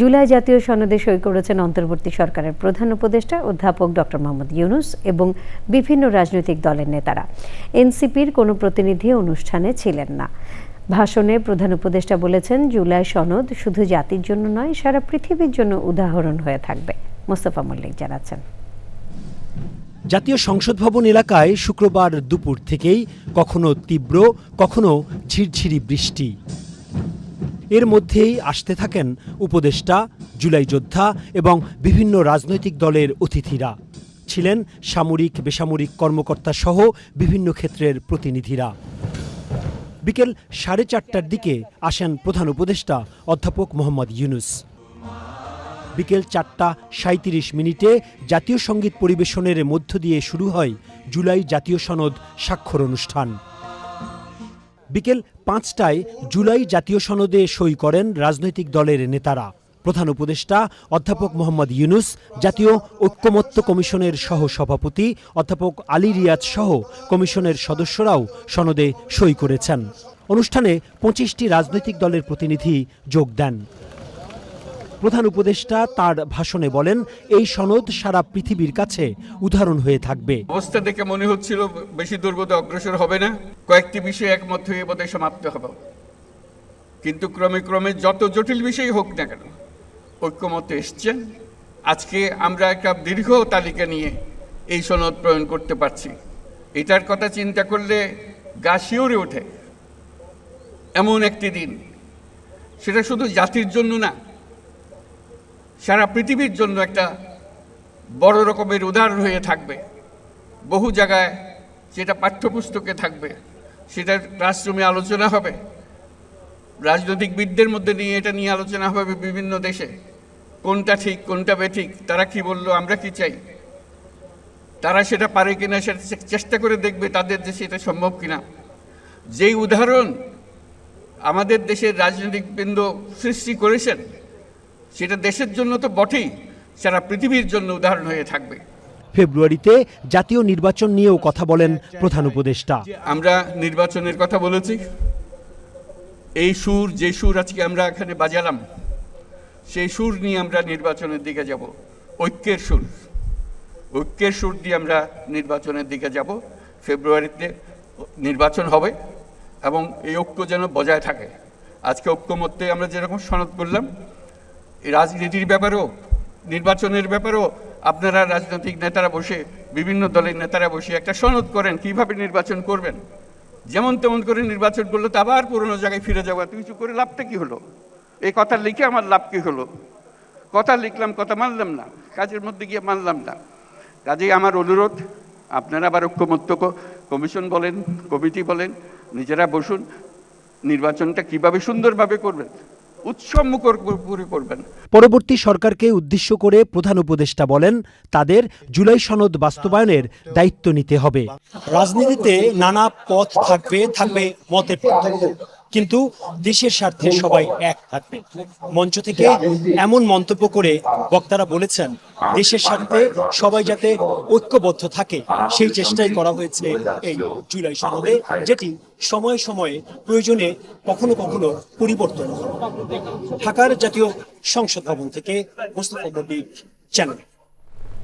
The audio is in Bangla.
জুলাই জাতীয় সনদে সই করেছেন অন্তর্বর্তী সরকারের প্রধান উপদেষ্টা অধ্যাপক ডক্টর মোহাম্মদ ইউনুস এবং বিভিন্ন রাজনৈতিক দলের নেতারা। এনসিপির কোনো প্রতিনিধি অনুষ্ঠানে ছিলেন না। ভাষণে প্রধান উপদেষ্টা বলেছেন, জুলাই সনদ শুধু জাতির জন্য নয়, সারা পৃথিবীর জন্য উদাহরণ হয়ে থাকবে। মোস্তফা মল্লিক জানাচ্ছেন। জাতীয় সংসদ ভবন এলাকায় শুক্রবার দুপুর থেকেই কখনো তীব্র, কখনো ঝিরঝিরি বৃষ্টি। এর মধ্যেই আসতে থাকেন উপদেষ্টা, জুলাই যোদ্ধা এবং বিভিন্ন রাজনৈতিক দলের অতিথিরা। ছিলেন সামরিক, বেসামরিক কর্মকর্তা সহ বিভিন্ন ক্ষেত্রের প্রতিনিধিরা। বিকেল সাড়ে চারটার দিকে আসেন প্রধান উপদেষ্টা অধ্যাপক মোহাম্মদ ইউনুস। বিকেল চারটা সাঁত্রিশ মিনিটে জাতীয় সংগীত পরিবেশনের মধ্য দিয়ে শুরু হয় জুলাই জাতীয় সনদ স্বাক্ষর অনুষ্ঠান। বিকেল পাঁচটায় জুলাই জাতীয় সনদে সই করেন রাজনৈতিক দলের নেতারা। প্রধান উপদেষ্টা অধ্যাপক মোহাম্মদ ইউনুস, জাতীয় ঐক্যমত্য কমিশনের সহ সভাপতি অধ্যাপক আলী রিয়াজ সহ কমিশনের সদস্যরাও সনদে সই করেছেন। অনুষ্ঠানে পঁচিশটি রাজনৈতিক দলের প্রতিনিধি যোগ দেন। প্রধান উপদেষ্টা তার ভাষণে বলেন, এই সনদ সারা পৃথিবীর কাছে উদাহরণ হয়ে থাকবে। অবস্থা দেখে মনে হচ্ছিল বেশি দুর্বোধ অগ্রসর হবে না, কয়েকটি বিষয় একমত হয়ে বোধহয় সমাপ্ত হবে। কিন্তু ক্রমে ক্রমে যত জটিল বিষয় হোক না কেন, ঐক্যমত এসছেন আজকে আমরা একটা দীর্ঘ তালিকা নিয়ে এই সনদ প্রয়োগ করতে পারছি। এটার কথা চিন্তা করলে গা শিউরে ওঠে। এমন একটি দিন, সেটা শুধু জাতির জন্য না সারা পৃথিবীর জন্য একটা বড় রকমের উদাহরণ হয়ে থাকবে। বহু জায়গায় সেটা পাঠ্যপুস্তকে থাকবে সেটা ক্লাসরুমে আলোচনা হবে। রাজনৈতিকবিদদের মধ্যে নিয়ে এটা নিয়ে আলোচনা হবে বিভিন্ন দেশে। কোনটা ঠিক, কোনটা বেঠিক, তারা কি বলল, আমরা কি চাই? তারা সেটা পারে কিনা সেটা চেষ্টা করে দেখবে তাদের দেশে এটা সম্ভব কিনা। যেই উদাহরণ আমাদের দেশের রাজনৈতিক বৃন্দ সৃষ্টি করেছেন সেটা দেশের জন্য তো বটেই সারা পৃথিবীর জন্য উদাহরণ হয়ে থাকবে। ফেব্রুয়ারিতে জাতীয় নির্বাচন নিয়েও কথা বলেন প্রধান উপদেষ্টা। আমরা নির্বাচনের কথা বলেছি। এই সুর যে সুর আজকে আমরা এখানে বাজালাম সেই সুর নিয়ে আমরা নির্বাচনের দিকে যাব। ঐক্যের সুর। ঐক্যের সুর দিয়ে আমরা নির্বাচনের দিকে যাব। ফেব্রুয়ারিতে নির্বাচন হবে এবং এই ঐক্য যেন বজায় থাকে। আজকে ঐক্যমত্যে আমরা যেরকম সনদ করলাম রাজনীতির ব্যাপারেও, নির্বাচনের ব্যাপারেও আপনারা রাজনৈতিক নেতারা বসে, বিভিন্ন দলের নেতারা বসে একটা সনদ করেন কীভাবে নির্বাচন করবেন। যেমন তেমন করে নির্বাচন করলে তো আবার পুরনো জায়গায় ফিরে যাব এত কিছু করে লাভটা কি হলো? এই কথা লিখে আমার লাভ কি হলো? কথা লিখলাম, কথা মানলাম না। কাজের মধ্যে গিয়ে মানলাম না। কাজেই আমার অনুরোধ, আপনারা আবার ঐক্যমত্য কমিশন বলেন, কমিটি বলেন, নিজেরা বসুন, নির্বাচনটা কীভাবে সুন্দরভাবে করবেন। উৎসব মুখর করবেন। পরবর্তী সরকারকে উদ্দেশ্য করে প্রধান উপদেষ্টা বলেন তাদের জুলাই সনদ বাস্তবায়নের দায়িত্ব নিতে হবে। রাজনীতিতে নানা পথ থাকবে থাকবে মতের পার্থক্য কিন্তু দেশের স্বার্থে সবাই এক থাকবে। মঞ্চ থেকে এমন মন্তব্য করে বক্তারা বলেছেন দেশের স্বার্থে সবাই যাতে ঐক্যবদ্ধ থাকে সেই চেষ্টাই করা হয়েছে এই জুলাই সনদে যেটি সময়ে সময়ে প্রয়োজনে কখনো কখনো পরিবর্তন ঢাকার জাতীয় সংসদ ভবন থেকে মোস্তফা চ্যানেল